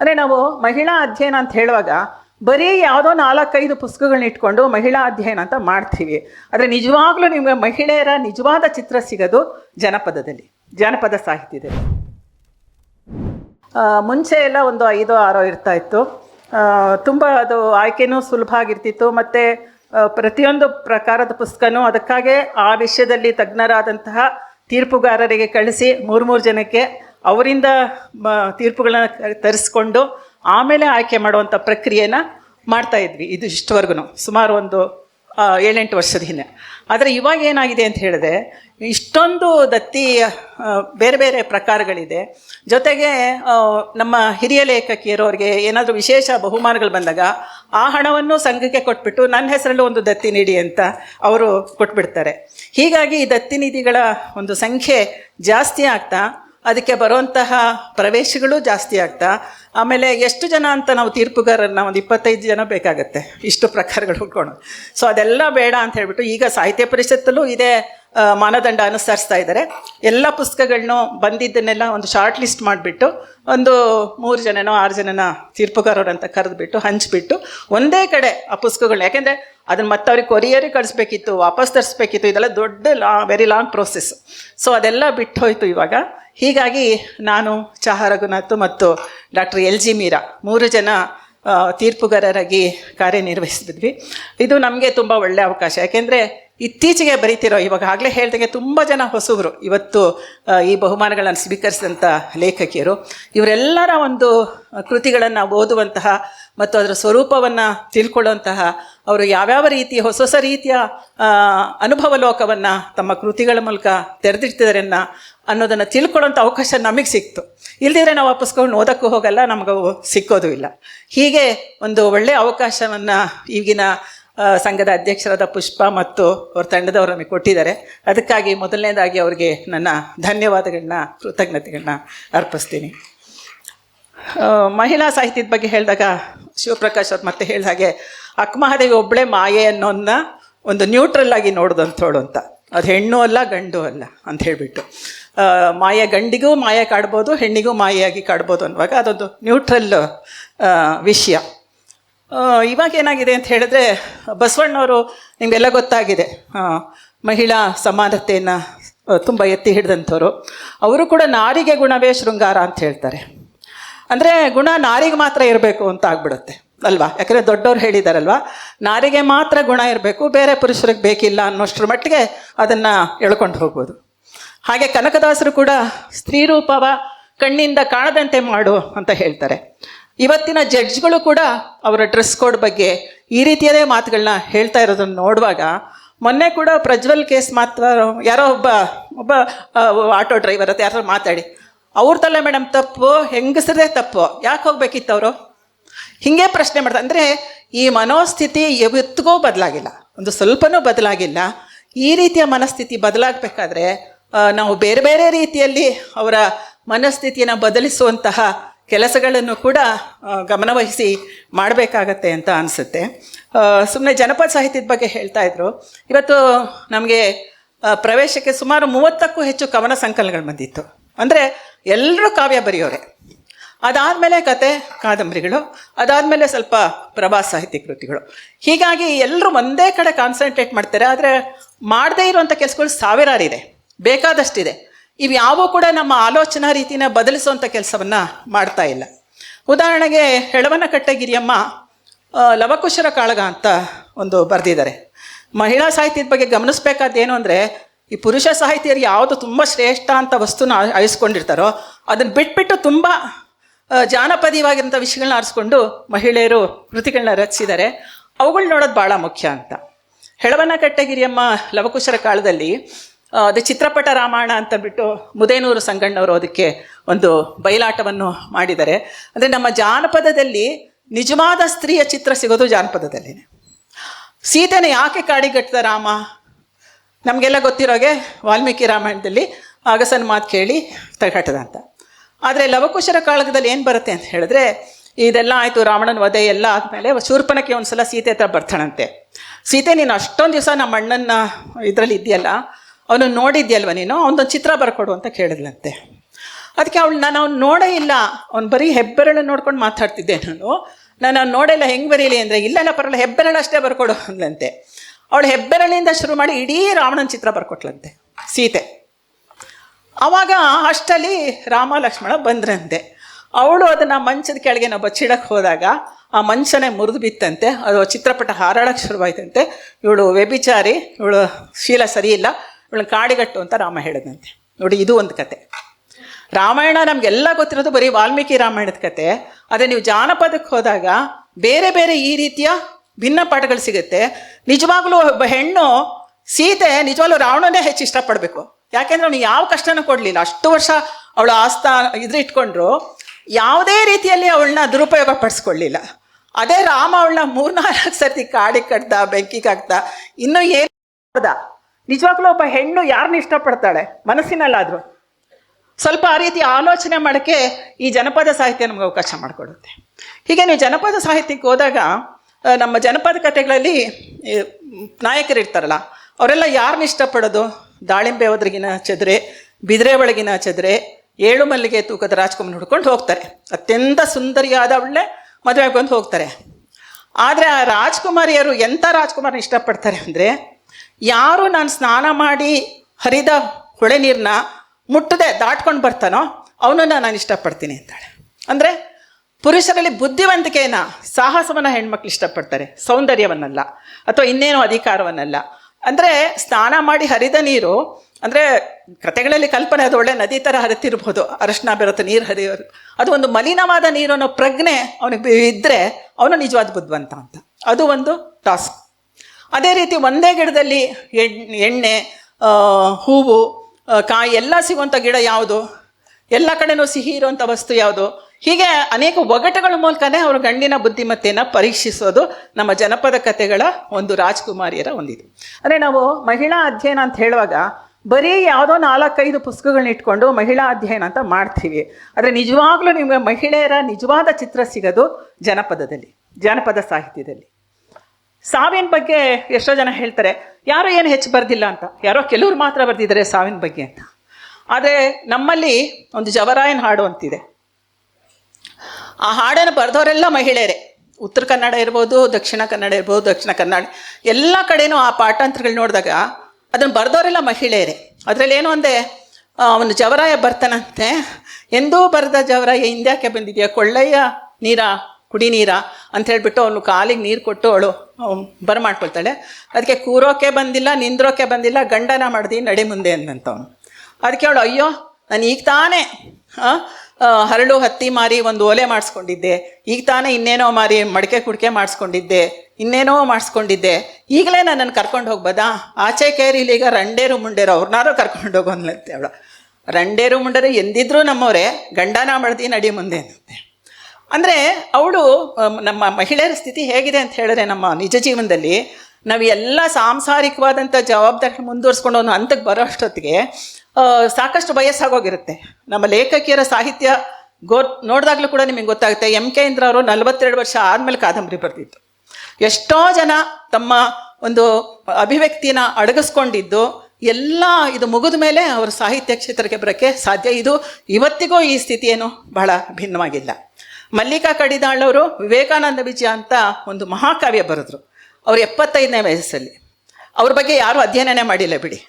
ಅಂದರೆ ನಾವು ಮಹಿಳಾ ಅಧ್ಯಯನ ಅಂತ ಹೇಳುವಾಗ ಬರೀ ಯಾವುದೋ ನಾಲ್ಕೈದು ಪುಸ್ತಕಗಳನ್ನ ಇಟ್ಕೊಂಡು ಮಹಿಳಾ ಅಧ್ಯಯನ ಅಂತ ಮಾಡ್ತೀವಿ. ಆದರೆ ನಿಜವಾಗ್ಲೂ ನಿಮಗೆ ಮಹಿಳೆಯರ ನಿಜವಾದ ಚಿತ್ರ ಸಿಗೋದು ಜನಪದದಲ್ಲಿ, ಜನಪದ ಸಾಹಿತ್ಯದಲ್ಲಿ. ಮುಂಚೆ ಎಲ್ಲ ಒಂದು ಐದೋ ಆರೋ ಇರ್ತಾ ಇತ್ತು. ತುಂಬ ಅದು ಆಯ್ಕೆನೂ ಸುಲಭ ಆಗಿರ್ತಿತ್ತು. ಮತ್ತು ಪ್ರತಿಯೊಂದು ಪ್ರಕಾರದ ಪುಸ್ತಕನೂ ಅದಕ್ಕಾಗೇ ಆ ವಿಷಯದಲ್ಲಿ ತಜ್ಞರಾದಂತಹ ತೀರ್ಪುಗಾರರಿಗೆ ಕಳಿಸಿ ಮೂರು ಮೂರು ಜನಕ್ಕೆ ಅವರಿಂದ ತೀರ್ಪುಗಳನ್ನ ತರಿಸ್ಕೊಂಡು ಆಮೇಲೆ ಆಯ್ಕೆ ಮಾಡುವಂಥ ಪ್ರಕ್ರಿಯೆನ ಮಾಡ್ತಾ ಇದ್ವಿ ಇದು ಇಷ್ಟವರೆಗೂ ಸುಮಾರು ಒಂದು ಏಳೆಂಟು ವರ್ಷದ ಹಿಂದೆ. ಆದರೆ ಇವಾಗ ಏನಾಗಿದೆ ಅಂತ ಹೇಳಿದ್ರೆ, ಇಷ್ಟೊಂದು ದತ್ತಿ ಬೇರೆ ಬೇರೆ ಪ್ರಕಾರಗಳಿದೆ. ಜೊತೆಗೆ ನಮ್ಮ ಹಿರಿಯ ಲೇಖಕಿಯರು ಅವ್ರಿಗೆ ಏನಾದರೂ ವಿಶೇಷ ಬಹುಮಾನಗಳು ಬಂದಾಗ ಆ ಹಣವನ್ನು ಸಂಘಕ್ಕೆ ಕೊಟ್ಬಿಟ್ಟು ನನ್ನ ಹೆಸರಲ್ಲೂ ಒಂದು ದತ್ತಿ ನೀಡಿ ಅಂತ ಅವರು ಕೊಟ್ಬಿಡ್ತಾರೆ. ಹೀಗಾಗಿ ಈ ದತ್ತಿ ನಿಧಿಗಳ ಒಂದು ಸಂಖ್ಯೆ ಜಾಸ್ತಿ ಆಗ್ತಾ ಅದಕ್ಕೆ ಬರುವಂತಹ ಪ್ರವೇಶಗಳು ಜಾಸ್ತಿ ಆಗ್ತಾ, ಆಮೇಲೆ ಎಷ್ಟು ಜನ ಅಂತ ನಾವು ತೀರ್ಪುಗಾರರನ್ನ ಒಂದು ಇಪ್ಪತ್ತೈದು ಜನ ಬೇಕಾಗುತ್ತೆ. ಇಷ್ಟು ಪ್ರಕಾರಗಳು ಹುಡ್ಕೊಂಡು ಸೊ ಅದೆಲ್ಲ ಬೇಡ ಅಂತ ಹೇಳ್ಬಿಟ್ಟು ಈಗ ಸಾಹಿತ್ಯ ಪರಿಷತ್ತಲ್ಲೂ ಇದೇ ಮಾನದಂಡ ಅನುಸರಿಸ್ತಾ ಇದ್ದಾರೆ. ಎಲ್ಲ ಪುಸ್ತಕಗಳನ್ನೂ ಬಂದಿದ್ದನ್ನೆಲ್ಲ ಒಂದು ಶಾರ್ಟ್ ಲಿಸ್ಟ್ ಮಾಡಿಬಿಟ್ಟು, ಒಂದು ಮೂರು ಜನನೋ ಆರು ಜನನ ತೀರ್ಪುಗಾರರಂತ ಕರೆದುಬಿಟ್ಟು, ಹಂಚಿಬಿಟ್ಟು, ಒಂದೇ ಕಡೆ ಆ ಪುಸ್ತಕಗಳನ್ನ ಯಾಕೆಂದರೆ ಅದನ್ನು ಮತ್ತೆ ಅವ್ರಿಗೆ ಕೊರಿಯರಿಗೆ ಕಳಿಸ್ಬೇಕಿತ್ತು, ವಾಪಸ್ ತರಿಸ್ಬೇಕಿತ್ತು, ಇದೆಲ್ಲ ದೊಡ್ಡ ಲಾ ವೆರಿ ಲಾಂಗ್ ಪ್ರೋಸೆಸ್ ಸೊ ಅದೆಲ್ಲ ಬಿಟ್ಟು ಹೋಯಿತು ಇವಾಗ. ಹೀಗಾಗಿ ನಾನು ಚಹ ರಘುನಾಥ್ ಮತ್ತು ಡಾಕ್ಟರ್ ಎಲ್ ಜಿ ಮೀರಾ ಮೂರು ಜನ ತೀರ್ಪುಗಾರರಾಗಿ ಕಾರ್ಯನಿರ್ವಹಿಸಿದ್ವಿ. ಇದು ನಮಗೆ ತುಂಬ ಒಳ್ಳೆಯ ಅವಕಾಶ. ಯಾಕೆಂದರೆ ಇತ್ತೀಚೆಗೆ ಬರೀತಿರೋ, ಇವಾಗ ಆಗಲೇ ಹೇಳ್ದಂಗೆ ತುಂಬ ಜನ ಹೊಸಬರು ಇವತ್ತು ಈ ಬಹುಮಾನಗಳನ್ನು ಸ್ವೀಕರಿಸಿದಂಥ ಲೇಖಕಿಯರು. ಇವರೆಲ್ಲರ ಒಂದು ಕೃತಿಗಳನ್ನು ಓದುವಂತಹ ಮತ್ತು ಅದರ ಸ್ವರೂಪವನ್ನು ತಿಳ್ಕೊಳ್ಳುವಂತಹ ಅವರು ಯಾವ್ಯಾವ ರೀತಿಯ, ಹೊಸ ಹೊಸ ರೀತಿಯ ಅನುಭವ ಲೋಕವನ್ನು ತಮ್ಮ ಕೃತಿಗಳ ಮೂಲಕ ತೆರೆದಿಡ್ತಿದ್ದಾರೆ ಅನ್ನೋ ಅನ್ನೋದನ್ನು ತಿಳ್ಕೊಳ್ಳೋಂಥ ಅವಕಾಶ ನಮಗೆ ಸಿಕ್ತು. ಇಲ್ದಿದ್ರೆ ನಾವು ವಾಪಸ್ಕೊಂಡು ಓದೋಕ್ಕೂ ಹೋಗಲ್ಲ, ನಮಗವು ಸಿಕ್ಕೋದು ಇಲ್ಲ. ಹೀಗೆ ಒಂದು ಒಳ್ಳೆಯ ಅವಕಾಶವನ್ನು ಈಗಿನ ಸಂಘದ ಅಧ್ಯಕ್ಷರಾದ ಪುಷ್ಪ ಮತ್ತು ಅವ್ರ ತಂಡದವರು ನಮಗೆ ಕೊಟ್ಟಿದ್ದಾರೆ. ಅದಕ್ಕಾಗಿ ಮೊದಲನೇದಾಗಿ ಅವರಿಗೆ ನನ್ನ ಧನ್ಯವಾದಗಳನ್ನ, ಕೃತಜ್ಞತೆಗಳನ್ನ ಅರ್ಪಿಸ್ತೀನಿ. ಮಹಿಳಾ ಸಾಹಿತ್ಯದ ಬಗ್ಗೆ ಹೇಳಿದಾಗ ಶಿವಪ್ರಕಾಶ್ ಅವ್ರು ಮತ್ತೆ ಹೇಳಿದ ಹಾಗೆ ಅಕ್ಮಹಾದೇವಿ ಒಬ್ಬಳೇ ಮಾಯೆ ಅನ್ನೋದನ್ನ ಒಂದು ನ್ಯೂಟ್ರಲ್ ಆಗಿ ಹೇಳು ಅಂತ. ಅದು ಹೆಣ್ಣು ಅಲ್ಲ, ಗಂಡು ಅಲ್ಲ ಅಂತ ಹೇಳಿಬಿಟ್ಟು. ಮಾಯ ಗಂಡಿಗೂ ಮಾಯ ಕಾಡ್ಬೋದು, ಹೆಣ್ಣಿಗೂ ಮಾಯೆಯಾಗಿ ಕಾಡ್ಬೋದು ಅನ್ನುವಾಗ ಅದೊಂದು ನ್ಯೂಟ್ರಲ್ ವಿಷಯ. ಇವಾಗ ಏನಾಗಿದೆ ಅಂತ ಹೇಳಿದ್ರೆ, ಬಸವಣ್ಣವರು ನಿಮಗೆಲ್ಲ ಗೊತ್ತಾಗಿದೆ. ಮಹಿಳಾ ಸಮಾನತೆಯನ್ನು ತುಂಬ ಎತ್ತಿ ಹಿಡಿದಂಥವ್ರು. ಅವರು ಕೂಡ ನಾರಿಗೆ ಗುಣವೇ ಶೃಂಗಾರ ಅಂತ ಹೇಳ್ತಾರೆ. ಅಂದರೆ ಗುಣ ನಾರಿಗೆ ಮಾತ್ರ ಇರಬೇಕು ಅಂತ ಆಗ್ಬಿಡುತ್ತೆ, ಅಲ್ವಾ? ಯಾಕಂದರೆ ದೊಡ್ಡವ್ರು ಹೇಳಿದಾರಲ್ವಾ, ನಾರಿಗೆ ಮಾತ್ರ ಗುಣ ಇರಬೇಕು, ಬೇರೆ ಪುರುಷರಿಗೆ ಬೇಕಿಲ್ಲ ಅನ್ನೋಷ್ಟ್ರ ಮಟ್ಟಿಗೆ ಅದನ್ನು ಎಳ್ಕೊಂಡು ಹೋಗ್ಬೋದು. ಹಾಗೆ ಕನಕದಾಸರು ಕೂಡ ಸ್ತ್ರೀ ರೂಪವ ಕಣ್ಣಿಂದ ಕಾಣದಂತೆ ಮಾಡು ಅಂತ ಹೇಳ್ತಾರೆ. ಇವತ್ತಿನ ಜಡ್ಜ್ಗಳು ಕೂಡ ಅವರ ಡ್ರೆಸ್ ಕೋಡ್ ಬಗ್ಗೆ ಈ ರೀತಿಯದೇ ಮಾತುಗಳನ್ನ ಹೇಳ್ತಾ ಇರೋದನ್ನು ನೋಡುವಾಗ, ಮೊನ್ನೆ ಕೂಡ ಪ್ರಜ್ವಲ್ ಕೇಸ್ ಮಾತ್ರ, ಯಾರೋ ಒಬ್ಬ ಒಬ್ಬ ಆಟೋ ಡ್ರೈವರ್ ಹತ್ರ ಯಾರು ಮಾತಾಡಿ ಅವ್ರದ್ದಲ್ಲ ಮೇಡಮ್ ತಪ್ಪು, ಹೆಂಗಸ್ರದೇ ತಪ್ಪು, ಯಾಕೆ ಹೋಗ್ಬೇಕಿತ್ತು ಅವರು? ಹಿಂಗೆ ಪ್ರಶ್ನೆ ಮಾಡ್ತಾರೆ ಅಂದರೆ ಈ ಮನೋಸ್ಥಿತಿ ಯಾವತ್ತಿಗೂ ಬದಲಾಗಿಲ್ಲ, ಒಂದು ಸ್ವಲ್ಪನೂ ಬದಲಾಗಿಲ್ಲ. ಈ ರೀತಿಯ ಮನಸ್ಥಿತಿ ಬದಲಾಗಬೇಕಾದ್ರೆ ನಾವು ಬೇರೆ ಬೇರೆ ರೀತಿಯಲ್ಲಿ ಅವರ ಮನಸ್ಥಿತಿಯನ್ನು ಬದಲಿಸುವಂತಹ ಕೆಲಸಗಳನ್ನು ಕೂಡ ಗಮನವಹಿಸಿ ಮಾಡಬೇಕಾಗತ್ತೆ ಅಂತ ಅನಿಸುತ್ತೆ. ಸುಮ್ಮನೆ ಜನಪದ ಸಾಹಿತ್ಯದ ಬಗ್ಗೆ ಹೇಳ್ತಾ ಇದ್ರು. ಇವತ್ತು ನಮಗೆ ಪ್ರವೇಶಕ್ಕೆ ಸುಮಾರು ಮೂವತ್ತಕ್ಕೂ ಹೆಚ್ಚು ಕವನ ಸಂಕಲನಗಳು ಬಂದಿತ್ತು. ಅಂದರೆ ಎಲ್ಲರೂ ಕಾವ್ಯ ಬರೆಯೋರೆ. ಅದಾದಮೇಲೆ ಕತೆ, ಕಾದಂಬರಿಗಳು, ಅದಾದಮೇಲೆ ಸ್ವಲ್ಪ ಪ್ರವಾಸ ಸಾಹಿತ್ಯ ಕೃತಿಗಳು. ಹೀಗಾಗಿ ಎಲ್ಲರೂ ಒಂದೇ ಕಡೆ ಕಾನ್ಸಂಟ್ರೇಟ್ ಮಾಡ್ತಾರೆ, ಆದರೆ ಮಾಡದೇ ಇರುವಂಥ ಕೆಲಸಗಳು ಸಾವಿರಾರಿದೆ. ಬೇಕಾದಷ್ಟಿದೆ. ಇವು ಯಾವೂ ಕೂಡ ನಮ್ಮ ಆಲೋಚನಾ ರೀತಿನ ಬದಲಿಸುವಂಥ ಕೆಲಸವನ್ನು ಮಾಡ್ತಾ ಇಲ್ಲ. ಉದಾಹರಣೆಗೆ ಹೆಳವನ ಗಿರಿಯಮ್ಮ ಆ, ಲವಕುಶರ ಕಾಳಗ ಅಂತ ಒಂದು ಬರೆದಿದ್ದಾರೆ. ಮಹಿಳಾ ಸಾಹಿತ್ಯದ ಬಗ್ಗೆ ಗಮನಿಸ್ಬೇಕಾದ್ದೇನು ಅಂದರೆ ಈ ಪುರುಷ ಸಾಹಿತ್ಯರು ಯಾವುದು ತುಂಬ ಶ್ರೇಷ್ಠ ಅಂತ ವಸ್ತುನ ಅಳಿಸ್ಕೊಂಡಿರ್ತಾರೋ ಅದನ್ನು ಬಿಟ್ಬಿಟ್ಟು ತುಂಬ ಜಾನಪದೀಯವಾಗಿರೋಂಥ ವಿಷಯಗಳನ್ನ ಆರಿಸ್ಕೊಂಡು ಮಹಿಳೆಯರು ಕೃತಿಗಳನ್ನ ರಚಿಸಿದ್ದಾರೆ. ಅವುಗಳು ನೋಡೋದು ಭಾಳ ಮುಖ್ಯ ಅಂತ. ಹೆಳವನ ಕಟ್ಟಗಿರಿಯಮ್ಮ ಲವಕುಶರ ಕಾಲದಲ್ಲಿ ಅದು ಚಿತ್ರಪಟ ರಾಮಾಯಣ ಅಂತಂದ್ಬಿಟ್ಟು ಮುದೇನೂರು ಸಂಗಣ್ಣವರು ಅದಕ್ಕೆ ಒಂದು ಬಯಲಾಟವನ್ನು ಮಾಡಿದ್ದಾರೆ. ಅಂದರೆ ನಮ್ಮ ಜಾನಪದದಲ್ಲಿ ನಿಜವಾದ ಸ್ತ್ರೀಯ ಚಿತ್ರ ಸಿಗೋದು ಜಾನಪದದಲ್ಲಿ. ಸೀತೆನ ಯಾಕೆ ಕಾಡಿಗಟ್ಟಿದ ರಾಮ? ನಮಗೆಲ್ಲ ಗೊತ್ತಿರೋಗೆ ವಾಲ್ಮೀಕಿ ರಾಮಾಯಣದಲ್ಲಿ ಅಗಸನ ಮಾತು ಕೇಳಿ ತಗಟ್ಟದ ಅಂತ. ಆದರೆ ಲವಕುಶರ ಕಾಳಗದಲ್ಲಿ ಏನು ಬರುತ್ತೆ ಅಂತ ಹೇಳಿದ್ರೆ, ಇದೆಲ್ಲ ಆಯಿತು, ರಾವಣನ ವಧೆ ಎಲ್ಲ ಆದಮೇಲೆ ಶೂರ್ಪಣಕ್ಕೆ ಒಂದು ಸಲ ಸೀತೆ ಹತ್ರ ಬರ್ತಾಳಂತೆ ಸೀತೆ ನೀನು ಅಷ್ಟೊಂದು ದಿವಸ ನಮ್ಮ ಅಣ್ಣನ ಇದರಲ್ಲಿ ಇದೆಯಲ್ಲ ಅವನು ನೋಡಿದ್ಯಲ್ವ ನೀನು? ಅವನೊಂದು ಚಿತ್ರ ಬರ್ಕೊಡು ಅಂತ ಕೇಳಿದ್ಲಂತೆ. ಅದಕ್ಕೆ ಅವಳು, ನಾನು ಅವ್ನು ನೋಡೇ ಇಲ್ಲ. ಅವ್ನು ಬರೀ ಹೆಬ್ಬೆರಳು ನೋಡ್ಕೊಂಡು ಮಾತಾಡ್ತಿದ್ದೆ ನಾನು. ನಾನು ಅವ್ನು ನೋಡಿಲ್ಲ ಹೆಂಗೆ ಬರೀಲಿ ಅಂದರೆ ಇಲ್ಲೆಲ್ಲ ಪರಲ್ಲ ಹೆಬ್ಬೆರಳು ಅಷ್ಟೇ ಬರ್ಕೊಡು ಅಂದ್ಲಂತೆ. ಅವಳು ಹೆಬ್ಬೆರಳಿಂದ ಶುರು ಮಾಡಿ ಇಡೀ ರಾವಣನ ಚಿತ್ರ ಬರ್ಕೊಟ್ಲಂತೆ, ಸೀತೆ. ಆವಾಗ ಅಷ್ಟಲ್ಲಿ ರಾಮ, ಲಕ್ಷ್ಮಣ ಬಂದ್ರಂತೆ. ಅವಳು ಅದನ್ನು ಮಂಚದ ಕೆಳಗೆ ನಾವು ಬಚ್ಚಿಡಕ್ಕೆ ಹೋದಾಗ, ಆ ಮಂಚನೇ ಮುರಿದು ಬಿತ್ತಂತೆ. ಅದು ಚಿತ್ರಪಟ ಹಾರಾಡಕ್ಕೆ ಶುರುವಾಯ್ತಂತೆ. ಇವಳು ವ್ಯಭಿಚಾರಿ, ಇವಳು ಶೀಲ ಸರಿ ಇಲ್ಲ. ಇವಳನ್ನ ಕಾಡಿಗಟ್ಟು ಅಂತ ರಾಮ ಹೇಳಿದಂತೆ. ನೋಡಿ, ಇದು ಒಂದು ಕತೆ. ರಾಮಾಯಣ ನಮಗೆಲ್ಲ ಗೊತ್ತಿರೋದು ಬರೀ ವಾಲ್ಮೀಕಿ ರಾಮಾಯಣದ ಕತೆ. ಅದೇ ನೀವು ಜಾನಪದಕ್ಕೆ ಹೋದಾಗ ಬೇರೆ ಬೇರೆ ಈ ರೀತಿಯ ಭಿನ್ನ ಪಾಠಗಳು ಸಿಗುತ್ತೆ. ನಿಜವಾಗ್ಲೂ ಒಬ್ಬ ಹೆಣ್ಣು ಸೀತೆ ನಿಜವಾಗ್ಲೂ ರಾವಣನೇ ಹೆಚ್ಚು ಇಷ್ಟಪಡಬೇಕು. ಯಾಕೆಂದ್ರೆ ಅವನು ಯಾವ ಕಷ್ಟನೂ ಕೊಡಲಿಲ್ಲ. ಅಷ್ಟು ವರ್ಷ ಅವಳು ಆಸ್ತಾ ಇದ್ರ ಇಟ್ಕೊಂಡ್ರು. ಯಾವುದೇ ರೀತಿಯಲ್ಲಿ ಅವಳನ್ನ ದುರುಪಯೋಗ ಪಡಿಸ್ಕೊಳ್ಳಿಲ್ಲ. ಅದೇ ರಾಮ ಅವಳನ್ನ ಮೂರ್ನಾಲ್ಕು ಸರ್ತಿ ಕಾಡಿಗೆ ಕಟ್ತಾ, ಬೆಂಕಿಗೆ ಹಾಕ್ದ ಇನ್ನೂ ಏನು ನಿಜವಾಗ್ಲೂ ಒಬ್ಬ ಹೆಣ್ಣು ಯಾರನ್ನ ಇಷ್ಟಪಡ್ತಾಳೆ? ಮನಸ್ಸಿನಲ್ಲಾದರೂ? ಸ್ವಲ್ಪ ಆ ರೀತಿ ಆಲೋಚನೆ ಮಾಡೋಕ್ಕೆ ಈ ಜನಪದ ಸಾಹಿತ್ಯ ನಮಗೆ ಅವಕಾಶ ಮಾಡಿಕೊಡುತ್ತೆ. ಹೀಗೆ ನೀವು ಜನಪದ ಸಾಹಿತ್ಯಕ್ಕೆ ಹೋದಾಗ ನಮ್ಮ ಜನಪದ ಕಥೆಗಳಲ್ಲಿ ನಾಯಕರು ಇರ್ತಾರಲ್ಲ ಅವರೆಲ್ಲ ಯಾರನ್ನ ಇಷ್ಟಪಡೋದು? ದಾಳಿಂಬೆ ಒದರಿಗಿನ ಚದುರೆ, ಬಿದಿರೆ ಒಳಗಿನ ಚದುರೆ, ಏಳು ಮಲ್ಲಿಗೆ ತೂಕದ ರಾಜ್ಕುಮಾರ್ ಹುಡ್ಕೊಂಡು ಹೋಗ್ತಾರೆ. ಅತ್ಯಂತ ಸುಂದರಿಯಾದ ಒಳ್ಳೆ ಮದುವೆ ಬಂದು ಹೋಗ್ತಾರೆ. ಆದರೆ ಆ ರಾಜ್ಕುಮಾರಿಯರು ಎಂಥ ರಾಜ್ಕುಮಾರನ ಇಷ್ಟಪಡ್ತಾರೆ ಅಂದರೆ ಯಾರು ನಾನು ಸ್ನಾನ ಮಾಡಿ ಹರಿದ ಹೊಳೆ ನೀರನ್ನ ಮುಟ್ಟದೆ ದಾಟ್ಕೊಂಡು ಬರ್ತಾನೋ ಅವನನ್ನು ನಾನು ಇಷ್ಟಪಡ್ತೀನಿ ಅಂತಾಳೆ. ಅಂದರೆ ಪುರುಷರಲ್ಲಿ ಬುದ್ಧಿವಂತಿಕೆಯನ್ನು, ಸಾಹಸವನ್ನು ಹೆಣ್ಮಕ್ಳು ಇಷ್ಟಪಡ್ತಾರೆ, ಸೌಂದರ್ಯವನ್ನಲ್ಲ, ಅಥವಾ ಇನ್ನೇನೋ ಅಧಿಕಾರವನ್ನಲ್ಲ. ಅಂದರೆ ಸ್ನಾನ ಮಾಡಿ ಹರಿದ ನೀರು, ಅಂದರೆ ಕತೆಗಳಲ್ಲಿ ಕಲ್ಪನೆ ಅದು ಒಳ್ಳೆ ನದಿ ಥರ ಹರಿತಿರ್ಬೋದು, ಅರಶಿನ, ಬೆರತ ನೀರು ಹರಿಯೋದು ಅದು ಒಂದು ಮಲಿನವಾದ ನೀರು ಅನ್ನೋ ಪ್ರಜ್ಞೆ ಅವನಿಗೆ ಇದ್ದರೆ ಅವನು ನಿಜವಾದ ಬುದ್ಧಿವಂತ ಅಂತ. ಅದು ಒಂದು ಟಾಸ್ಕ್. ಅದೇ ರೀತಿ ಒಂದೇ ಗಿಡದಲ್ಲಿ ಎಣ್ಣೆ ಹೂವು ಕಾಯಿ ಎಲ್ಲ ಸಿಗುವಂಥ ಗಿಡ ಯಾವುದು? ಎಲ್ಲ ಕಡೆನೂ ಸಿಹಿ ಇರುವಂಥ ವಸ್ತು ಯಾವುದು? ಹೀಗೆ ಅನೇಕ ಒಗಟಗಳ ಮೂಲಕನೇ ಅವರು ಗಂಡಿನ ಬುದ್ಧಿಮತ್ತೆಯನ್ನು ಪರೀಕ್ಷಿಸೋದು ನಮ್ಮ ಜನಪದ ಕಥೆಗಳ ಒಂದು ರಾಜ್ಕುಮಾರಿಯರ ಒಂದಿದು. ಅಂದರೆ ನಾವು ಮಹಿಳಾ ಅಧ್ಯಯನ ಅಂತ ಹೇಳುವಾಗ ಬರೀ ಯಾವುದೋ ನಾಲ್ಕೈದು ಪುಸ್ತಕಗಳನ್ನ ಇಟ್ಕೊಂಡು ಮಹಿಳಾ ಅಧ್ಯಯನ ಅಂತ ಮಾಡ್ತೀವಿ. ಆದರೆ ನಿಜವಾಗ್ಲೂ ನಿಮಗೆ ಮಹಿಳೆಯರ ನಿಜವಾದ ಚಿತ್ರ ಸಿಗೋದು ಜನಪದದಲ್ಲಿ, ಜನಪದ ಸಾಹಿತ್ಯದಲ್ಲಿ. ಸಾವಿನ ಬಗ್ಗೆ ಎಷ್ಟೋ ಜನ ಹೇಳ್ತಾರೆ, ಯಾರೋ ಏನು ಹೆಚ್ಚು ಬರೆದಿಲ್ಲ ಅಂತ? ಯಾರೋ ಕೆಲವ್ರು ಮಾತ್ರ ಬರೆದಿದ್ದಾರೆ ಸಾವಿನ ಬಗ್ಗೆ ಅಂತ. ಆದರೆ ನಮ್ಮಲ್ಲಿ ಒಂದು ಜವರಾಯನ ಹಾಡು ಅಂತಿದೆ. ಆ ಹಾಡನ್ನು ಬರೆದವರೆಲ್ಲ ಮಹಿಳೆಯರೇ. ಉತ್ತರ ಕನ್ನಡ ಇರ್ಬೋದು, ದಕ್ಷಿಣ ಕನ್ನಡ ಇರ್ಬೋದು, ದಕ್ಷಿಣ ಕನ್ನಡ, ಎಲ್ಲ ಕಡೆನೂ ಆ ಪಾಠಾಂತರಗಳು ನೋಡಿದಾಗ ಅದನ್ನು ಬರೆದವರೆಲ್ಲ ಮಹಿಳೆಯರೇ. ಅದರಲ್ಲಿ ಏನು ಅಂದೆ ಅವನು ಜವರಾಯ ಬರ್ತಾನಂತೆ. ಎಂದೂ ಬರೆದ ಜವರಾಯ ಹಿಂದ್ಯಾಕೆ ಬಂದಿದೆಯಾ? ಕೊಳ್ಳಯ್ಯ ನೀರ? ಕುಡಿ ನೀರ ಅಂತ ಹೇಳ್ಬಿಟ್ಟು ಅವನು ಕಾಲಿಗೆ ನೀರು ಕೊಟ್ಟು ಅವಳು ಬರ ಮಾಡ್ಕೊಳ್ತಾಳೆ. ಅದಕ್ಕೆ ಕೂರೋಕೆ ಬಂದಿಲ್ಲ, ನಿಂದ್ರೋಕೆ ಬಂದಿಲ್ಲ, ಗಂಡನ ಮಾಡ್ದು ನಡೆ ಮುಂದೆ ಅಂದಂತವನು ಅದಕ್ಕೆ ಅವಳು, ಅಯ್ಯೋ, ನಾನು ಈಗ ತಾನೇ ಹರಳು, ಹತ್ತಿ ಮಾರಿ ಒಂದು ಓಲೆ ಮಾಡಿಸ್ಕೊಂಡಿದ್ದೆ. ಈಗ ತಾನೇ ಇನ್ನೇನೋ ಮಾರಿ ಮಡಕೆ ಕುಡಿಕೆ ಮಾಡಿಸ್ಕೊಂಡಿದ್ದೆ. ಇನ್ನೇನೋ ಮಾಡಿಸ್ಕೊಂಡಿದ್ದೆ. ಈಗಲೇ ನನ್ನನ್ನು ಕರ್ಕೊಂಡು ಹೋಗ್ಬೋದಾ? ಆಚೆ ಕೇರಿಲಿ ಈಗ ರಂಡೇರು ಮುಂಡೇರು ಅವ್ರನ್ನಾರು ಕರ್ಕೊಂಡು ಹೋಗೋನ್ಲಂತೆ ಅವಳು. ರಂಡೇರು ಮುಂಡೇರು ಎಂದಿದ್ರು ನಮ್ಮವರೇ, ಗಂಡನ ಮಾಡ್ದಿ ನಡಿ ಮುಂದೆ ಅನ್ನಂತೆ ಅಂದರೆ ಅವಳು ನಮ್ಮ ಮಹಿಳೆಯರ ಸ್ಥಿತಿ ಹೇಗಿದೆ ಅಂತ ಹೇಳಿದ್ರೆ ನಮ್ಮ ನಿಜ ಜೀವನದಲ್ಲಿ ನಾವು ಎಲ್ಲ ಸಾಂಸಾರಿಕವಾದಂಥ ಜವಾಬ್ದಾರಿ ಮುಂದುವರಿಸ್ಕೊಂಡು ಒಂದು ಹಂತಕ್ಕೆ ಬರೋ ಅಷ್ಟೊತ್ತಿಗೆ ಸಾಕಷ್ಟು ವಯಸ್ಸಾಗೋಗಿರುತ್ತೆ. ನಮ್ಮ ಲೇಖಕಿಯರ ಸಾಹಿತ್ಯ ಗೋ, ನೋಡಿದಾಗಲೂ ಕೂಡ ನಿಮಗೆ ಗೊತ್ತಾಗುತ್ತೆ, ಎಂ ಕೆ ಇಂದ್ರ ಅವರು ನಲವತ್ತೆರಡು ವರ್ಷ ಆದಮೇಲೆ ಕಾದಂಬರಿ ಬರ್ತಿತ್ತು ಎಷ್ಟೋ ಜನ ತಮ್ಮ ಒಂದು ಅಭಿವ್ಯಕ್ತಿನ ಅಡಗಿಸ್ಕೊಂಡಿದ್ದು, ಎಲ್ಲ ಇದು ಮುಗಿದ ಮೇಲೆ ಅವರು ಸಾಹಿತ್ಯ ಕ್ಷೇತ್ರಕ್ಕೆ ಬರೋಕ್ಕೆ ಸಾಧ್ಯ. ಇದು ಇವತ್ತಿಗೂ ಈ ಸ್ಥಿತಿ ಏನು ಬಹಳ ಭಿನ್ನವಾಗಿಲ್ಲ. ಮಲ್ಲಿಕಾ ಕಡಿದಾಳವರು, ವಿವೇಕಾನಂದ ವಿಜಯ ಅಂತ ಒಂದು ಮಹಾಕಾವ್ಯ ಬರೆದ್ರು. ಅವರು ಎಪ್ಪತ್ತೈದನೇ ವಯಸ್ಸಲ್ಲಿ. ಅವ್ರ ಬಗ್ಗೆ ಯಾರೂ ಅಧ್ಯಯನನೇ ಮಾಡಿಲ್ಲ ಬಿಡಿ.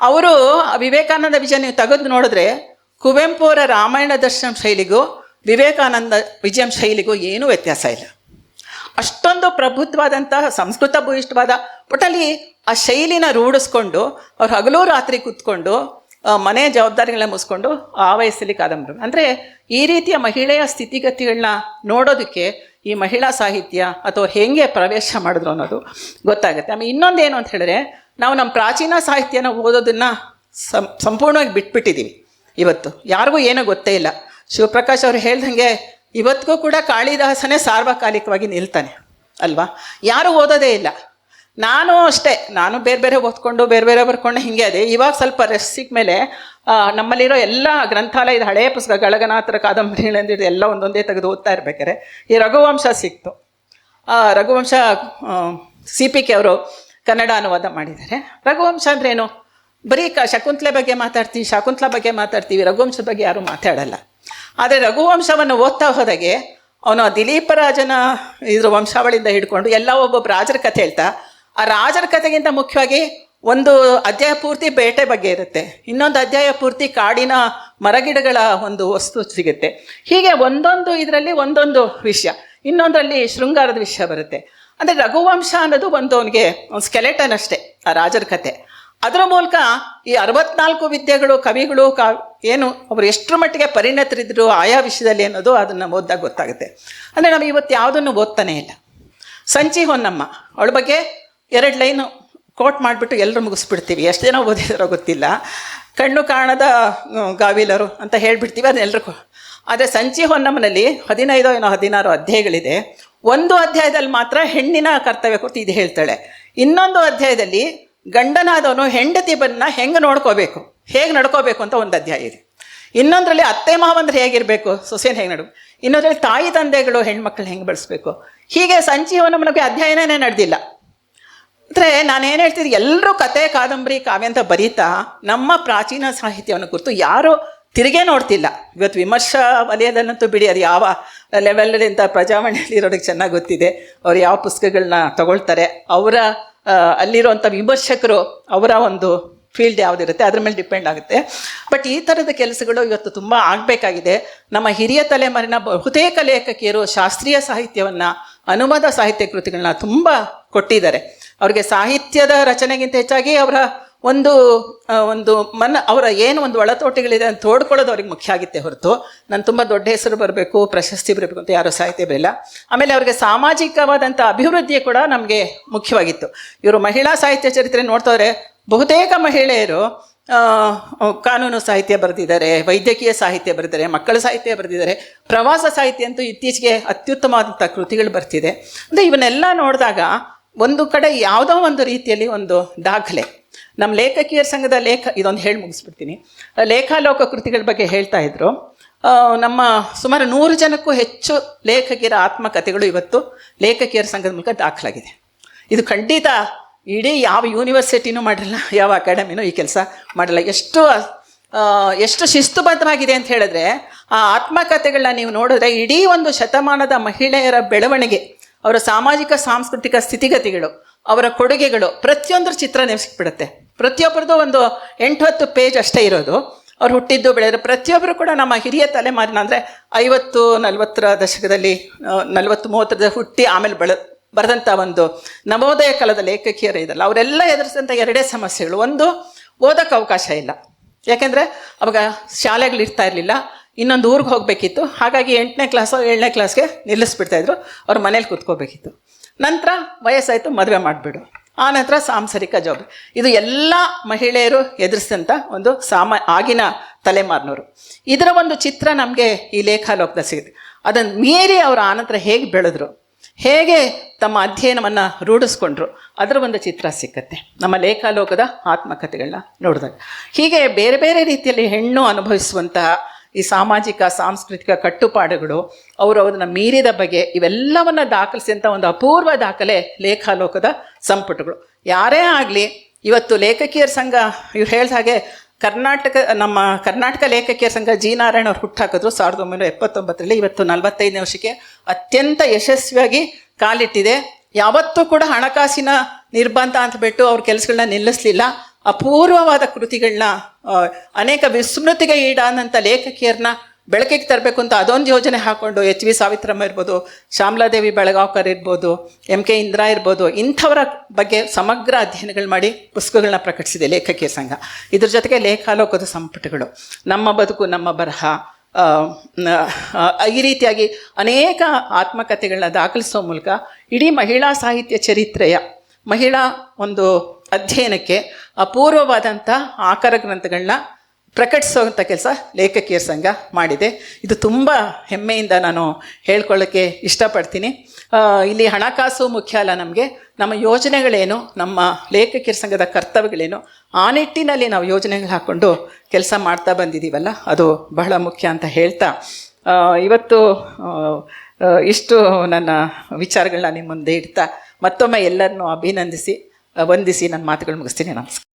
ಅವರು ವಿವೇಕಾನಂದ ವಿಜಯ ನೀವು ತೆಗೆದು ನೋಡಿದ್ರೆ ಕುವೆಂಪು ಅವರ ರಾಮಾಯಣ ದರ್ಶನ ಶೈಲಿಗೂ ವಿವೇಕಾನಂದ ವಿಜಯಂ ಶೈಲಿಗೂ ಏನೂ ವ್ಯತ್ಯಾಸ ಇಲ್ಲ. ಅಷ್ಟೊಂದು ಪ್ರಬುದ್ಧವಾದಂತಹ, ಸಂಸ್ಕೃತ ಭೂಯಿಷ್ಠವಾದ, ಒಟ್ಟಲ್ಲಿ ಆ ಶೈಲಿನ ರೂಢಿಸ್ಕೊಂಡು, ಅವ್ರು ಹಗಲು ರಾತ್ರಿ ಕೂತ್ಕೊಂಡು ಮನೆ ಜವಾಬ್ದಾರಿಗಳನ್ನ ಮುಗಿಸ್ಕೊಂಡು ಆ ವಯಸ್ಸಲ್ಲಿ ಕಾದಂಬರಿ ಅಂದರೆ ಈ ರೀತಿಯ ಮಹಿಳೆಯ ಸ್ಥಿತಿಗತಿಗಳನ್ನ ನೋಡೋದಕ್ಕೆ ಈ ಮಹಿಳಾ ಸಾಹಿತ್ಯ ಅಥವಾ ಹೇಗೆ ಪ್ರವೇಶ ಮಾಡಿದ್ರು ಅನ್ನೋದು ಗೊತ್ತಾಗುತ್ತೆ. ಆಮೇಲೆ ಇನ್ನೊಂದೇನು ಅಂತ ಹೇಳಿದ್ರೆ, ನಾವು ನಮ್ಮ ಪ್ರಾಚೀನ ಸಾಹಿತ್ಯನ ಓದೋದನ್ನು ಸಂಪೂರ್ಣವಾಗಿ ಬಿಟ್ಬಿಟ್ಟಿದ್ದೀವಿ ಇವತ್ತು. ಯಾರಿಗೂ ಏನೂ ಗೊತ್ತೇ ಇಲ್ಲ. ಶಿವಪ್ರಕಾಶ್ ಅವರು ಹೇಳ್ದಂಗೆ ಇವತ್ತಿಗೂ ಕೂಡ ಕಾಳಿದಾಸನೇ ಸಾರ್ವಕಾಲಿಕವಾಗಿ ನಿಲ್ತಾನೆ, ಅಲ್ವಾ? ಯಾರೂ ಓದೋದೇ ಇಲ್ಲ. ನಾನು ಅಷ್ಟೇ, ನಾನು ಬೇರೆ ಬೇರೆ ಓದ್ಕೊಂಡು, ಬೇರೆ ಬೇರೆ ಬರ್ಕೊಂಡು ಹಿಂಗೆ ಅದೇ. ಇವಾಗ ಸ್ವಲ್ಪ ರೆಸ್ಟ್ ಮೇಲೆ ನಮ್ಮಲ್ಲಿರೋ ಎಲ್ಲ ಗ್ರಂಥಾಲಯದ ಹಳೆಯ ಪುಸ್ತಕ, ಗಳಗನಾಥರ ಕಾದಂಬರಿಗಳಂದಿದ್ದು ಎಲ್ಲ ಒಂದೊಂದೇ ತೆಗೆದು ಓದ್ತಾ ಇರ್ಬೇಕಾರೆ ಈ ರಘುವಂಶ ಸಿಕ್ತು. ರಘುವಂಶ ಸಿ ಪಿ ಕೆ ಅವರು ಕನ್ನಡ ಅನುವಾದ ಮಾಡಿದ್ದಾರೆ. ರಘುವಂಶ ಅಂದ್ರೇನು? ಬರೀ ಕ, ಶಕುಂತಲೆ ಬಗ್ಗೆ ಮಾತಾಡ್ತೀವಿ, ಶಕುಂತಲ ಬಗ್ಗೆ ಮಾತಾಡ್ತೀವಿ, ರಘುವಂಶದ ಬಗ್ಗೆ ಯಾರೂ ಮಾತಾಡಲ್ಲ. ಆದರೆ ರಘುವಂಶವನ್ನು ಓದ್ತಾ ಹೋದಾಗೆ, ಅವನು ದಿಲೀಪ ರಾಜನ ಇದ್ರ ವಂಶಾವಳಿಯಿಂದ ಹಿಡ್ಕೊಂಡು ಎಲ್ಲ ಒಬ್ಬೊಬ್ಬ ರಾಜರ ಕಥೆ ಹೇಳ್ತಾ ಆ ರಾಜರ ಕಥೆಗಿಂತ ಮುಖ್ಯವಾಗಿ ಒಂದು ಅಧ್ಯಾಯ ಪೂರ್ತಿ ಬೇಟೆ ಬಗ್ಗೆ ಇರುತ್ತೆ. ಇನ್ನೊಂದು ಅಧ್ಯಾಯ ಪೂರ್ತಿ ಕಾಡಿನ ಮರಗಿಡಗಳ ಒಂದು ವಸ್ತು ಸಿಗುತ್ತೆ. ಹೀಗೆ ಒಂದೊಂದು ಇದರಲ್ಲಿ ಒಂದೊಂದು ವಿಷಯ, ಇನ್ನೊಂದರಲ್ಲಿ ಶೃಂಗಾರದ ವಿಷಯ ಬರುತ್ತೆ. ಅಂದರೆ ರಘುವಂಶ ಅನ್ನೋದು ಒಂದು ಅವನಿಗೆ ಒಂದು ಸ್ಕೆಲೆಟನ್ ಅಷ್ಟೇ, ಆ ರಾಜರ ಕತೆ. ಅದರ ಮೂಲಕ ಈ ಅರವತ್ನಾಲ್ಕು ವಿದ್ಯೆಗಳು, ಕವಿಗಳು, ಕಾ, ಏನು ಅವರು ಎಷ್ಟರ ಮಟ್ಟಿಗೆ ಪರಿಣತರಿದ್ರು ಆಯಾ ವಿಷಯದಲ್ಲಿ ಅನ್ನೋದು ಅದನ್ನು ಓದ್ದಾಗ ಗೊತ್ತಾಗುತ್ತೆ. ಅಂದರೆ ನಾವು ಇವತ್ತು ಯಾವುದನ್ನು ಓದ್ತಾನೇ ಇಲ್ಲ. ಸಂಚಿ ಹೊನ್ನಮ್ಮ ಅವಳ ಬಗ್ಗೆ ಎರಡು ಲೈನು ಕೋಟ್ ಮಾಡಿಬಿಟ್ಟು ಎಲ್ಲರೂ ಮುಗಿಸ್ಬಿಡ್ತೀವಿ. ಎಷ್ಟು ಜನ ಓದಿದಾರೋ ಗೊತ್ತಿಲ್ಲ. ಕಣ್ಣು ಕಾಣದ ಗಾವಿಲರು ಅಂತ ಹೇಳ್ಬಿಡ್ತೀವಿ. ಅದನ್ನೆಲ್ಲರಿಗೂ ಆದರೆ ಸಂಚಿ ಹೊನ್ನಮ್ಮನಲ್ಲಿ ಹದಿನೈದೋ ಏನೋ ಹದಿನಾರು ಅಧ್ಯಾಯಗಳಿದೆ. ಒಂದು ಅಧ್ಯಾಯದಲ್ಲಿ ಮಾತ್ರ ಹೆಣ್ಣಿನ ಕರ್ತವ್ಯ ಕುರಿತು ಇದು ಹೇಳ್ತಾಳೆ. ಇನ್ನೊಂದು ಅಧ್ಯಾಯದಲ್ಲಿ ಗಂಡನಾದವನು ಹೆಂಡತಿ ಬನ್ನ ಹೆಂಗೆ ನೋಡ್ಕೋಬೇಕು? ಹೇಗೆ ನಡ್ಕೋಬೇಕು ಅಂತ ಒಂದು ಅಧ್ಯಾಯ ಇದೆ. ಇನ್ನೊಂದರಲ್ಲಿ ಅತ್ತೆ ಮಾವಂದ್ರೆ ಹೇಗಿರಬೇಕು? ಸೊಸೇನ ಹೇಗೆ ನಡು ಇನ್ನೊಂದರಲ್ಲಿ ತಾಯಿ ತಂದೆಗಳು ಹೆಣ್ಮಕ್ಳು ಹೆಂಗೆ ಬೆಳೆಸ್ಬೇಕು? ಹೀಗೆ ಸಂಚಿ ನಮಗೆ ಅಧ್ಯಯನನೇ ನಡೆದಿಲ್ಲ. ಅಂದರೆ ನಾನೇನು ಹೇಳ್ತೀನಿ ಎಲ್ಲರೂ ಕತೆ, ಕಾದಂಬರಿ, ಕಾವ್ಯ ಅಂತ ಬರೀತಾ ನಮ್ಮ ಪ್ರಾಚೀನ ಸಾಹಿತ್ಯವನ್ನು ಕುರಿತು ಯಾರೂ ತಿರುಗೇ ನೋಡ್ತಿಲ್ಲ. ಇವತ್ತು ವಿಮರ್ಶಾ ವಲಯದಲ್ಲಂತೂ ಬಿಡಿ, ಅದು ಯಾವ ಲೆವೆಲ್ಲಿಂದ ಪ್ರಜಾವಾಣಿಯಲ್ಲಿ ಇರೋರಿಗೆ ಚೆನ್ನಾಗಿ ಗೊತ್ತಿದೆ. ಅವ್ರು ಯಾವ ಪುಸ್ತಕಗಳನ್ನ ತಗೊಳ್ತಾರೆ. ಅವರ ಅಲ್ಲಿರುವಂಥ ವಿಮರ್ಶಕರು ಅವರ ಒಂದು ಫೀಲ್ಡ್ ಯಾವುದಿರುತ್ತೆ, ಅದ್ರ ಮೇಲೆ ಡಿಪೆಂಡ್ ಆಗುತ್ತೆ. ಬಟ್ ಈ ಥರದ ಕೆಲಸಗಳು ಇವತ್ತು ತುಂಬ ಆಗಬೇಕಾಗಿದೆ. ನಮ್ಮ ಹಿರಿಯ ತಲೆಮಾರಿನ ಬಹುತೇಕ ಲೇಖಕಿಯರು ಶಾಸ್ತ್ರೀಯ ಸಾಹಿತ್ಯವನ್ನು, ಅನುವಾದ ಸಾಹಿತ್ಯ ಕೃತಿಗಳನ್ನ ತುಂಬ ಕೊಟ್ಟಿದ್ದಾರೆ. ಅವ್ರಿಗೆ ಸಾಹಿತ್ಯದ ರಚನೆಗಿಂತ ಹೆಚ್ಚಾಗಿ ಅವರ ಒಂದು ಒಂದು ಮನ, ಅವರ ಏನು ಒಂದು ಒಳತೋಟಿಗಳಿದೆ ಅಂತ ತೋಡ್ಕೊಳ್ಳೋದು ಅವ್ರಿಗೆ ಮುಖ್ಯ ಆಗಿತ್ತೆ ಹೊರತು. ನಾನು ತುಂಬ ದೊಡ್ಡ ಹೆಸರು ಬರಬೇಕು, ಪ್ರಶಸ್ತಿ ಬರಬೇಕು ಅಂತ ಯಾರೂ ಸಾಹಿತ್ಯ ಬರಲಿಲ್ಲ. ಆಮೇಲೆ ಅವ್ರಿಗೆ ಸಾಮಾಜಿಕವಾದಂಥ ಅಭಿವೃದ್ಧಿ ಕೂಡ ನಮಗೆ ಮುಖ್ಯವಾಗಿತ್ತು. ಇವರು ಮಹಿಳಾ ಸಾಹಿತ್ಯ ಚರಿತ್ರೆ ನೋಡ್ತವ್ರೆ, ಬಹುತೇಕ ಮಹಿಳೆಯರು ಕಾನೂನು ಸಾಹಿತ್ಯ ಬರೆದಿದ್ದಾರೆ, ವೈದ್ಯಕೀಯ ಸಾಹಿತ್ಯ ಬರೆದಿದ್ದಾರೆ, ಮಕ್ಕಳ ಸಾಹಿತ್ಯ ಬರೆದಿದ್ದಾರೆ. ಪ್ರವಾಸ ಸಾಹಿತ್ಯ ಅಂತೂ ಇತ್ತೀಚೆಗೆ ಅತ್ಯುತ್ತಮವಾದಂಥ ಕೃತಿಗಳು ಬರ್ತಿದೆ. ಅಂದರೆ ಇವನ್ನೆಲ್ಲ ನೋಡಿದಾಗ ಒಂದು ಕಡೆ ಯಾವುದೋ ಒಂದು ರೀತಿಯಲ್ಲಿ ಒಂದು ದಾಖಲೆ. ನಮ್ಮ ಲೇಖಕಿಯರ ಸಂಘದ ಲೇಖ, ಇದೊಂದು ಹೇಳಿ ಮುಗಿಸ್ಬಿಡ್ತೀನಿ. ಲೇಖಾಲೋಕ ಕೃತಿಗಳ ಬಗ್ಗೆ ಹೇಳ್ತಾ ಇದ್ರು. ನಮ್ಮ ಸುಮಾರು ನೂರು ಜನಕ್ಕೂ ಹೆಚ್ಚು ಲೇಖಕಿಯರ ಆತ್ಮಕಥೆಗಳು ಇವತ್ತು ಲೇಖಕಿಯರ ಸಂಘದ ಮೂಲಕ ದಾಖಲಾಗಿದೆ. ಇದು ಖಂಡಿತ ಇಡೀ ಯಾವ ಯೂನಿವರ್ಸಿಟಿನೂ ಮಾಡಿರಲ್ಲ ಯಾವ ಅಕಾಡೆಮಿನೂ ಈ ಕೆಲಸ ಮಾಡಲ್ಲ. ಎಷ್ಟು ಎಷ್ಟು ಶಿಸ್ತುಬದ್ಧವಾಗಿದೆ ಅಂತ ಹೇಳಿದ್ರೆ, ಆ ಆತ್ಮಕಥೆಗಳನ್ನ ನೀವು ನೋಡಿದ್ರೆ ಇಡೀ ಒಂದು ಶತಮಾನದ ಮಹಿಳೆಯರ ಬೆಳವಣಿಗೆ ಅವರ ಸಾಮಾಜಿಕ, ಸಾಂಸ್ಕೃತಿಕ ಸ್ಥಿತಿಗತಿಗಳು, ಅವರ ಕೊಡುಗೆಗಳು ಪ್ರತಿಯೊಂದರ ಚಿತ್ರ ನೆನೆಸಿಬಿಡುತ್ತೆ ಪ್ರತಿಯೊಬ್ಬರದ್ದು ಒಂದು ಎಂಟು ಹತ್ತು ಪೇಜ್ ಅಷ್ಟೇ ಇರೋದು. ಅವ್ರು ಹುಟ್ಟಿದ್ದು ಬೆಳೆದ್ರೆ ಪ್ರತಿಯೊಬ್ಬರು ಕೂಡ ನಮ್ಮ ಹಿರಿಯ ತಲೆಮಾರಿನ ಅಂದರೆ ಐವತ್ತು, ನಲವತ್ತರ ದಶಕದಲ್ಲಿ ನಲವತ್ತು ಮೂವತ್ತರ ಹುಟ್ಟಿ ಆಮೇಲೆ ಬಳ ಬರೆದಂಥ ಒಂದು ನವೋದಯ ಕಾಲದ ಲೇಖಕಿಯರು ಇದಲ್ಲ ಅವರೆಲ್ಲ ಎದುರಿಸಿದಂಥ ಎರಡೇ ಸಮಸ್ಯೆಗಳು. ಒಂದು ಓದೋಕ್ಕೆ ಅವಕಾಶ ಇಲ್ಲ. ಯಾಕೆಂದರೆ ಅವಾಗ ಶಾಲೆಗಳು ಇರ್ತಾ ಇರಲಿಲ್ಲ. ಇನ್ನೊಂದು ಊರಿಗೆ ಹೋಗಬೇಕಿತ್ತು. ಹಾಗಾಗಿ ಎಂಟನೇ ಕ್ಲಾಸು ಏಳನೇ ಕ್ಲಾಸ್ಗೆ ನಿಲ್ಲಿಸ್ಬಿಡ್ತಾಯಿದ್ರು ಅವ್ರ ಮನೇಲಿ ಕೂತ್ಕೋಬೇಕಿತ್ತು. ನಂತರ ವಯಸ್ಸಾಯಿತು, ಮದುವೆ ಮಾಡಿಬಿಡು. ಆನಂತರ ನಂತರ ಸಾಂಸಾರಿಕ ಜವಾಬ್ದಾರಿ ಇದು ಎಲ್ಲ ಮಹಿಳೆಯರು ಎದುರಿಸಿದಂಥ ಒಂದು ಸಾಮ, ಆಗಿನ ತಲೆಮಾರಿನವರು ಇದರ ಒಂದು ಚಿತ್ರ ನಮಗೆ ಈ ಲೇಖಾಲೋಕದಲ್ಲಿ ಸಿಗುತ್ತೆ. ಅದನ್ನು ಮೀರಿ ಅವರು ಆನಂತರ ಹೇಗೆ ಬೆಳೆದ್ರು, ಹೇಗೆ ತಮ್ಮ ಅಧ್ಯಯನವನ್ನು ರೂಢಿಸ್ಕೊಂಡ್ರು, ಅದರ ಒಂದು ಚಿತ್ರ ಸಿಕ್ಕತ್ತೆ. ನಮ್ಮ ಲೇಖಾಲೋಕದ ಆತ್ಮಕಥೆಗಳನ್ನ ನೋಡಿದಾಗ. ಹೀಗೆ ಬೇರೆ ಬೇರೆ ರೀತಿಯಲ್ಲಿ ಹೆಣ್ಣು ಅನುಭವಿಸುವಂತಹ ಈ ಸಾಮಾಜಿಕ, ಸಾಂಸ್ಕೃತಿಕ ಕಟ್ಟುಪಾಡುಗಳು, ಅವರು ಅದನ್ನು ಮೀರಿದ ಬಗ್ಗೆ ಇವೆಲ್ಲವನ್ನು ದಾಖಲಿಸಿದಂಥ ಒಂದು ಅಪೂರ್ವ ದಾಖಲೆ ಲೇಖಾಲೋಕದ ಸಂಪುಟಗಳು. ಯಾರೇ ಆಗಲಿ, ಇವತ್ತು ಲೇಖಕಿಯರ ಸಂಘ, ಇವ್ರು ಹೇಳಿದ ಹಾಗೆ ಕರ್ನಾಟಕ, ನಮ್ಮ ಕರ್ನಾಟಕ ಲೇಖಕಿಯರ ಸಂಘ ಜಿ ನಾರಾಯಣ ಅವರು ಹುಟ್ಟಾಕಿದ್ರು ಸಾವಿರದ ಒಂಬೈನೂರ ಎಪ್ಪತ್ತೊಂಬತ್ತರಲ್ಲಿ. ಇವತ್ತು ನಲವತ್ತೈದನೇ ವರ್ಷಕ್ಕೆ ಅತ್ಯಂತ ಯಶಸ್ವಿಯಾಗಿ ಕಾಲಿಟ್ಟಿದೆ. ಯಾವತ್ತೂ ಕೂಡ ಹಣಕಾಸಿನ ನಿರ್ಬಂಧ ಅಂತ ಬಿಟ್ಟು ಅವ್ರ ಕೆಲಸಗಳನ್ನ ನಿಲ್ಲಿಸಲಿಲ್ಲ. ಅಪೂರ್ವವಾದ ಕೃತಿಗಳನ್ನ ಅನೇಕ ವಿಸ್ಮೃತಿಗೆ ಈಡಾದಂಥ ಲೇಖಕಿಯರನ್ನ ಬೆಳಕಿಗೆ ತರಬೇಕು ಅಂತ ಅದೊಂದು ಯೋಜನೆ ಹಾಕೊಂಡು ಎಚ್ ವಿ ಸಾವಿತ್ರಮ್ಮ ಇರ್ಬೋದು, ಶ್ಯಾಮಲಾದೇವಿ ಬೆಳಗಾವ್ಕರ್ ಇರ್ಬೋದು, ಎಂ ಕೆ ಇಂದಿರಾ ಇರ್ಬೋದು, ಇಂಥವರ ಬಗ್ಗೆ ಸಮಗ್ರ ಅಧ್ಯಯನಗಳು ಮಾಡಿ ಪುಸ್ತಕಗಳನ್ನ ಪ್ರಕಟಿಸಿದೆ ಲೇಖಕಿಯ ಸಂಘ. ಇದ್ರ ಜೊತೆಗೆ ಲೇಖಾಲೋಕದ ಸಂಪುಟಗಳು. ನಮ್ಮ ಬದುಕು, ನಮ್ಮ ಬರಹ ಈ ರೀತಿಯಾಗಿ ಅನೇಕ ಆತ್ಮಕಥೆಗಳನ್ನ ದಾಖಲಿಸೋ ಮೂಲಕ ಇಡೀ ಮಹಿಳಾ ಸಾಹಿತ್ಯ ಚರಿತ್ರೆಯ, ಮಹಿಳಾ ಒಂದು ಅಧ್ಯಯನಕ್ಕೆ ಅಪೂರ್ವವಾದಂಥ ಆಕಾರ ಗ್ರಂಥಗಳನ್ನ ಪ್ರಕಟಿಸುವಂಥ ಕೆಲಸ ಲೇಖಕಿಯರ ಸಂಘ ಮಾಡಿದೆ. ಇದು ತುಂಬ ಹೆಮ್ಮೆಯಿಂದ ನಾನು ಹೇಳ್ಕೊಳ್ಳೋಕ್ಕೆ ಇಷ್ಟಪಡ್ತೀನಿ. ಇಲ್ಲಿ ಹಣಕಾಸು ಮುಖ್ಯ ಅಲ್ಲ ನಮಗೆ. ನಮ್ಮ ಯೋಜನೆಗಳೇನು, ನಮ್ಮ ಲೇಖಕಿಯರ ಸಂಘದ ಕರ್ತವ್ಯಗಳೇನು, ಆ ನಿಟ್ಟಿನಲ್ಲಿ ನಾವು ಯೋಜನೆಗಳು ಹಾಕ್ಕೊಂಡು ಕೆಲಸ ಮಾಡ್ತಾ ಬಂದಿದ್ದೀವಲ್ಲ ಅದು ಬಹಳ ಮುಖ್ಯ ಅಂತ ಹೇಳ್ತಾ. ಇವತ್ತು ಇಷ್ಟು ನನ್ನ ವಿಚಾರಗಳನ್ನ ನಿಮ್ಮ ಮುಂದೆ ಇಡ್ತಾ. ಮತ್ತೊಮ್ಮೆ ಎಲ್ಲರನ್ನೂ ಅಭಿನಂದಿಸಿ. ವಂದಿಸಿ ನನ್ನ ಮಾತುಗಳು ಮುಗಿಸ್ತೀನಿ. ನಮಸ್ಕಾರ.